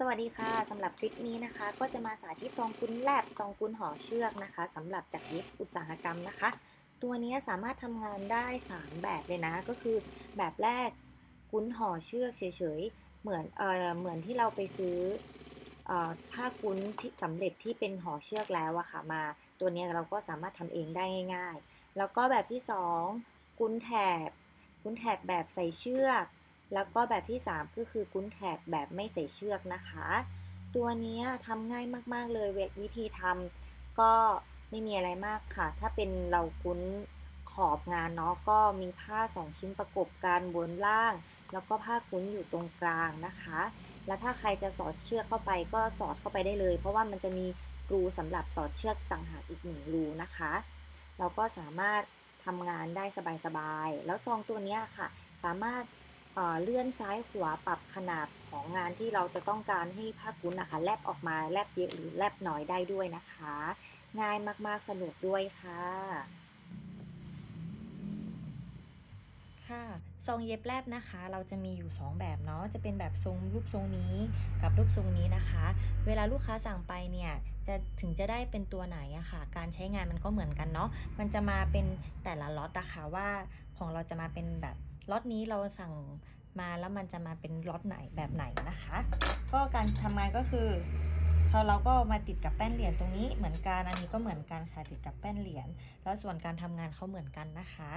สวัสดีค่ะสำหรับคลิปนี้นะคะ ก็จะมาสาธิตซองกุ้นแลบซองกุ้นห่อเชือกนะคะสำหรับจากย็บอุตสาหกรรมนะคะ ตัวนี้สามารถทำงานได้ 3 แบบเลยนะ ก็คือแบบแรกกุ้นห่อเชือกเฉยๆเหมือนเอ่อเหมือนที่เราไปซื้ออผ้ากุ้นที่สำเร็จที่เป็นห่อเชือกแล้วอะค่ะมา ตัวนี้เราก็สามารถทำเองได้ง่าย ๆ แล้วก็แบบที่ 2 กุ้นแถบ กุ้นแถบแบบใส่เชือก แล้วก็แบบที่ 3 ก็คือกุ้นแถบแบบไม่ใส่เชือกนะคะ ตัวนี้ทำง่ายมากๆเลยเววิธีทำก็ไม่มีอะไรมากค่ะ ถ้าเป็นเรากุ้นขอบงานเนาะก็มีผ้า 2 ชิ้นประกบกันบนล่าง แล้วก็ผ้ากุ้นอยู่ตรงกลางนะคะ แล้วถ้าใครจะสอดเชือกเข้าไปก็สอดเข้าไปได้เลย เพราะว่ามันจะมีรูสำหรับสอดเชือกต่างหากอีกหนึ่งรูนะคะ เราก็สามารถทำงานได้สบายๆ แล้วซองตัวนี้ค่ะ สามารถ เลื่อนซ้ายขวาปรับขนาดของงานที่เราจะต้องการให้ผ้ากุ้นนะคะ แลบออกมาแลบเยอะหรือแลบน้อยได้ด้วยนะคะ ง่ายมากๆสนุกด้วยค่ะค่ะซองเย็บแลบนะคะ เราจะมีอยู่ 2 แบบเนาะจะเป็นแบบทรงรูปทรงนี้กับรูปทรงนี้นะคะ เวลาลูกค้าสั่งไปเนี่ยจะถึงจะได้เป็นตัวไหนอะค่ะ การใช้งานมันก็เหมือนกันเนาะมันจะมาเป็นแต่ละล็อตนะคะว่าของเราจะมาเป็นแบบ ล็อตนี้เราสั่งมาแล้วมันจะมาเป็นล็อตไหนแบบไหนนะคะ ก็การทำงานก็คือเขาเราก็มาติดกับแป้นเหรียญตรงนี้เหมือนกัน อันนี้ก็เหมือนกันค่ะติดกับแป้นเหรียญ แล้วส่วนการทำงานเขาเหมือนกันนะคะ